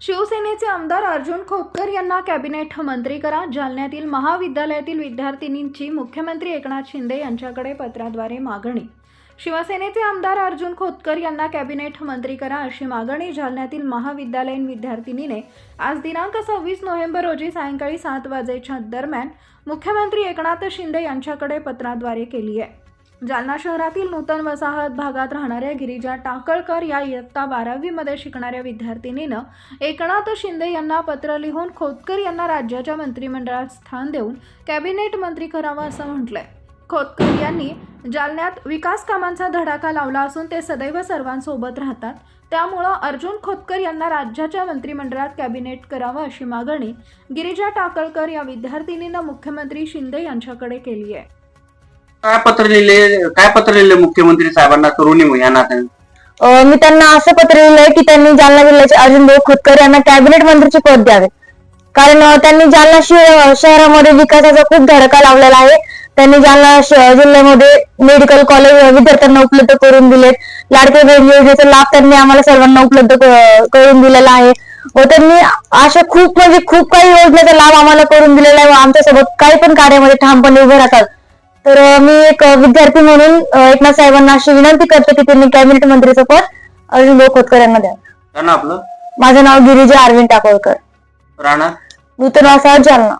शिवसेनेचे आमदार अर्जुन खोतकर यांना कॅबिनेट मंत्री करा. जालन्यातील महाविद्यालयातील विद्यार्थिनींची मुख्यमंत्री एकनाथ शिंदे यांच्याकडे पत्राद्वारे मागणी. शिवसेनेचे आमदार अर्जुन खोतकर यांना कॅबिनेट मंत्री करा अशी मागणी जालन्यातील महाविद्यालयीन विद्यार्थिनीने आज दिनांक सव्वीस नोव्हेंबर रोजी सायंकाळी सात वाजेच्या दरम्यान मुख्यमंत्री एकनाथ शिंदे यांच्याकडे पत्राद्वारे केली आहे. जालना शहरातील नूतन वसाहत भागात राहणाऱ्या गिरिजा टाकळकर या इयत्ता बारावीमध्ये शिकणाऱ्या विद्यार्थिनीनं एकनाथ शिंदे यांना पत्र लिहून खोतकर यांना राज्याच्या मंत्रिमंडळात स्थान देऊन कॅबिनेट मंत्री करावं असं म्हटलंय. खोतकर यांनी जालन्यात विकास कामांचा धडाका लावला असून ते सदैव सर्वांसोबत राहतात. त्यामुळं अर्जुन खोतकर यांना राज्याच्या मंत्रिमंडळात कॅबिनेट करावं अशी मागणी गिरिजा टाकळकर या विद्यार्थिनीनं मुख्यमंत्री शिंदे यांच्याकडे केली आहे. काय पत्र लिहिले काय पत्र लिहिले मुख्यमंत्री साहेबांना करून येऊ या नात्याने अं, मी त्यांना असं पत्र लिहिलंय की त्यांनी जालना जिल्ह्याचे अर्जुनभाऊ खोतकर यांना कॅबिनेट मंत्रीचे पद द्यावे. कारण अं, त्यांनी जालना शहर- शहरामध्ये विकासाचा खूप धडका लावलेला आहे. त्यांनी जालना श- जिल्ह्यामध्ये मेडिकल कॉलेज विद्यार्थ्यांना उपलब्ध करून दिलेत. लाडके बहीण योजनेचा लाभ त्यांनी आम्हाला सर्वांना उपलब्ध क- करून दिलेला आहे. व त्यांनी अशा खूप म्हणजे खूप काही योजनेचा लाभ आम्हाला करून दिलेला आहे व आमच्यासोबत काही पण कार्यामध्ये ठामपणे उभे राहतात. तर मी एक विद्यार्थी म्हणून एकनाथ साहेबांना अशी विनंती करते की त्यांनी कॅबिनेट मंत्रीचं पद भाऊ खोतकर यांना द्या आपलं? माझं नाव गिरिजा अरविंद टाकोळकर राणा? नूतन वसाहत जालना.